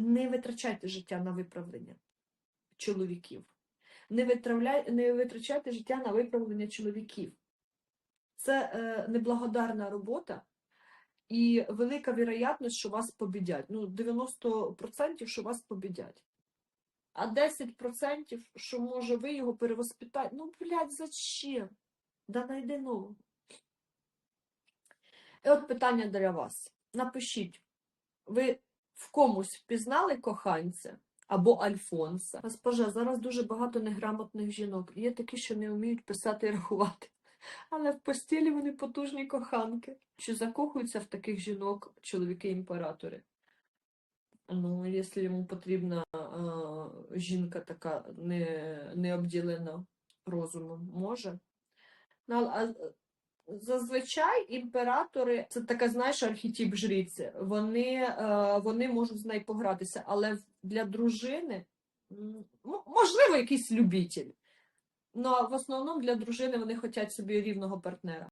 не витрачайте життя на виправлення чоловіків. Не, не витрачайте життя на виправлення чоловіків. Це е, неблагодарна робота і велика вірогідність, що вас побідять. Ну, 90% що вас побідять. А 10%, що може ви його перевоспитати. Ну, блядь, зачем? Да найди нового. І от питання для вас. Напишіть, ви в комусь впізнали коханця або Альфонса? Госпожа, зараз дуже багато неграмотних жінок. Є такі, що не вміють писати і рахувати. Але в постілі вони потужні коханки. Чи закохуються в таких жінок чоловіки-імператори? Ну, якщо йому потрібна е, жінка така не, не обділена розумом, може. Ну, а зазвичай імператори, це така, знаєш, архетип жриці, вони, е, вони можуть з нею погратися, але для дружини, можливо, якийсь любитель. Ну, в основному для дружини вони хочуть собі рівного партнера.